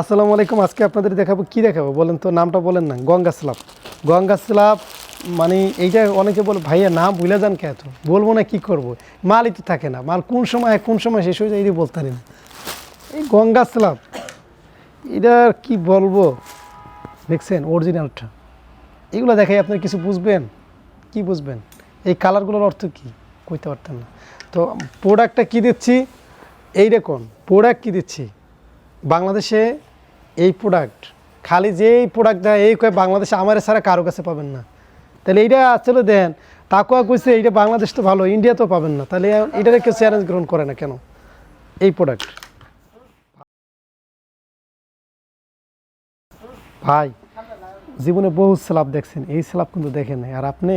আসসালামু আলাইকুম, আজকে আপনাদের দেখাবো, কি দেখাবো বলেন তো? নামটা বলেন না, গঙ্গা স্লাব। গঙ্গা স্লাব মানে এইটা অনেকে বলে, ভাইয়া নাম ভুলে যান কে এত? বলব না কি করব? মালই তো থাকে না। মাল কোন সময় কোন সময় শেষ হয়ে যায়, এই বলতে পারি না। এই গঙ্গা স্লাব, এটা কি বলব? দেখছেন অরিজিনালটা এগুলো দেখাই আপনার কিছু বুঝবেন? কি বুঝবেন? এই কালারগুলোর অর্থ কি? কইতে পারতেন না। তো প্রোডাক্টটা কি দিচ্ছি? এই দেখুন প্রোডাক্ট কি দিচ্ছি? বাংলাদেশে এই প্রোডাক্ট খালি যে এই প্রোডাক্ট দেয় এই কয় বাংলাদেশে আমার ছাড়া কারও কাছে পাবেন না। তাহলে এইটা আসলে দেন তাকুয়া কইছে এইটা বাংলাদেশ তো ভালো ইন্ডিয়া তো পাবেন না। তাহলে এটারে কেউ চ্যালেঞ্জ গ্রহণ করে না কেন? এই প্রোডাক্ট ভাই, জীবনে বহু স্ল্যাব দেখছেন, এই স্ল্যাব কিন্তু দেখেন। আর আপনি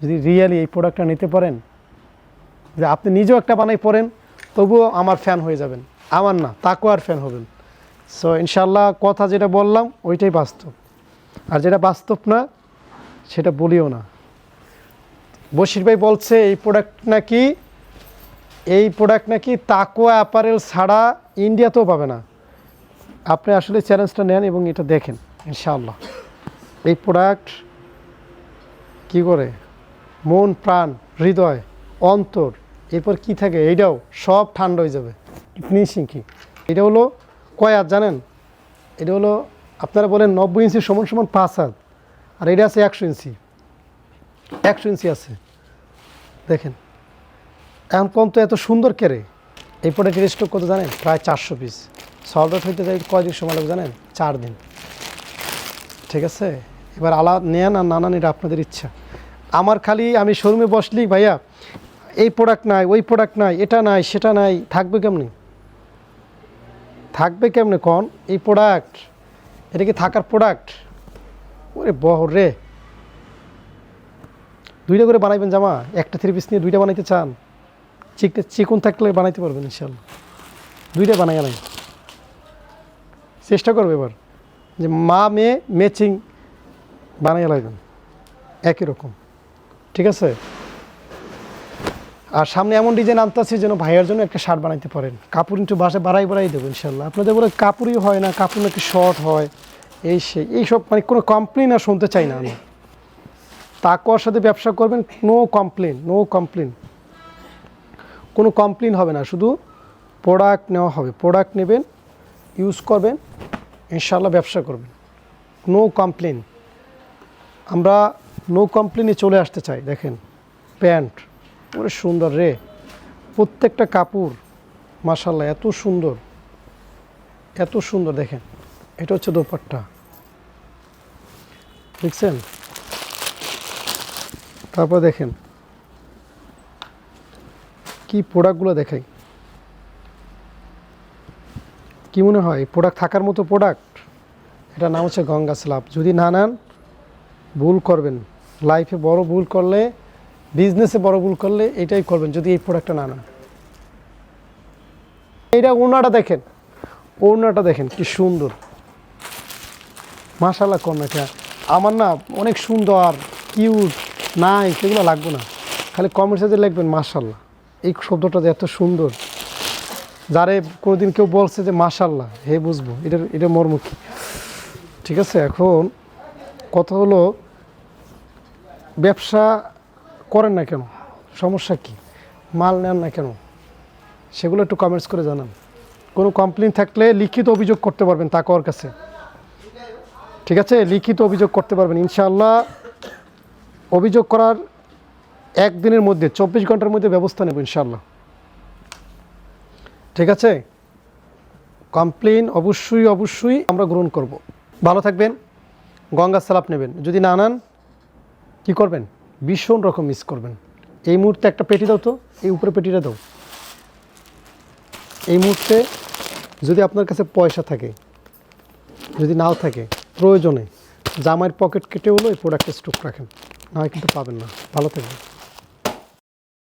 যদি রিয়েলি এই প্রোডাক্টটা নিতে পারেন, যে আপনি নিজেও একটা বানাই পড়েন, তবুও আমার ফ্যান হয়ে যাবেন। আমার না তাকুয়ার ফ্যান হবেন। সো ইনশাল্লাহ কথা যেটা বললাম, ওইটাই বাস্তব। আর যেটা বাস্তব না, সেটা বলিও না। বশির ভাই বলছে, এই প্রোডাক্ট নাকি, এই প্রোডাক্ট নাকি তাকুয়া অ্যাপারেল ছাড়া ইন্ডিয়াতেও পাবে না। আপনি আসলে চ্যালেঞ্জটা নেন এবং এটা দেখেন ইনশাআল্লাহ এই প্রোডাক্ট কি করে? মন, প্রাণ, হৃদয়, অন্তর, এরপর কি থাকে? এইটাও সব ঠান্ডা হয়ে যাবে। ফিনিশিং কি? এটা হলো কয় হাত জানেন? এটা হলো, আপনারা বলেন নব্বই ইঞ্চি সমান সমান পাঁচ হাত, আর এটা আছে একশো ইঞ্চি। একশো ইঞ্চি আছে। দেখেন, এখন কোন তো এত সুন্দর কেরে এই প্রোডাক্টের স্টক কত জানেন? প্রায় চারশো পিস আউট হইতে যাই কয়দিন সময় লাগবে জানেন? চার দিন। ঠিক আছে? এবার আলা নেন আর না নেন, এটা আপনাদের ইচ্ছা। আমার খালি আমি শোরুমে বসলি ভাইয়া, এই প্রোডাক্ট নাই, ওই প্রোডাক্ট নাই, এটা নাই, সেটা নাই, থাকবে কেমনি? থাকবে কেমনে কন? এই প্রোডাক্ট এটা কি থাকার প্রোডাক্ট ওরে বহর রে। দুইটা করে বানাইবেন জামা, একটা থ্রি পিস নিয়ে দুইটা বানাইতে চান, চিকন চিকন থাকলে বানাইতে পারবেন ইনশাল্লাহ দুইটা বানাই গেলেন চেষ্টা করবে এবার যে মা মেয়ে ম্যাচিং বানাই লাগবেন একই রকম। ঠিক আছে? আর সামনে এমন ডিজাইন আনতেছি যেন ভাইয়ের জন্য একটা শার্ট বানাইতে পারেন। কাপড় একটু বাসায় বাড়াই বাড়াই দেবো, ইনশাল্লাহ। আপনাদের বলে কাপড়ই হয় না, কাপড় নাকি শর্ট হয়, এই সেই, এইসব মানে কোনো কমপ্লেন আর শুনতে চাই না আমি। তাকুয়ার সাথে ব্যবসা করবেন নো কমপ্লেন নো কমপ্লেন কোনো কমপ্লেন হবে না, শুধু প্রোডাক্ট নেওয়া হবে। প্রোডাক্ট নেবেন ইউজ করবেন, ইনশাল্লাহ ব্যবসা করবেন। নো কমপ্লেন আমরা নো কমপ্লেনে চলে আসতে চাই, দেখেন। প্যান্ট। ওরে সুন্দর রে। প্রত্যেকটা কাপড় মাসাল্লাহ এত সুন্দর। এত সুন্দর, দেখেন। এটা হচ্ছে দোপাট্টা। দেখছেন? তারপর দেখেন। কি প্রোডাক্টগুলো দেখাই। কি মনে হয়? প্রোডাক্ট থাকার মতো প্রোডাক্ট? এটা নাম হচ্ছে গঙ্গা স্লাব। যদি না নেন, ভুল করবেন। লাইফে বড় ভুল করলে বিজনেসে বড় ভুল করলে এটাই করবেন, যদি এই প্রোডাক্টটা না নেন। এইটা ওনাটা দেখেন ওড়নাটা দেখেন কি সুন্দর। মাশাল্লাহ কম এটা। আমার না অনেক সুন্দর কিউট নাই সেগুলো লাগবে না। খালি কমেন্টসে লিখবেন মাশাল্লাহ এই শব্দটা যে এত সুন্দর। যারে কোনোদিন কেউ বলছে যে মাশাল্লাহ হে বুঝব এটার এটা মর্মুখী। ঠিক আছে, এখন কথা হলো, ব্যবসা করেন না কেন? সমস্যা কি? মাল নেন না কেন? সেগুলো একটু কমেন্টস করে জানান। কোনো কমপ্লেন থাকলে লিখিত অভিযোগ করতে পারবেন তা তাকওয়ার কাছে। ঠিক আছে? লিখিত অভিযোগ করতে পারবেন। ইনশাআল্লাহ অভিযোগ করার একদিনের মধ্যে, চব্বিশ ঘণ্টার মধ্যে ব্যবস্থা নেব ইনশাআল্লাহ। ঠিক আছে? কমপ্লেন অবশ্যই অবশ্যই আমরা গ্রহণ করব। ভালো থাকবেন। গঙ্গা সালাপ নেবেন। যদি না নেন, কী করবেন? ভীষণ রকম মিস করবেন। এই মুহূর্তে একটা পেটি দাও তো, এই উপরে পেটিটা দাও। এই মুহূর্তে যদি আপনার কাছে পয়সা থাকে, যদি নাও থাকে, প্রয়োজনে জামার পকেট কেটে হলো এই প্রোডাক্টের স্টক রাখেন, না কিন্তু পাবেন না। ভালো থাকবেন।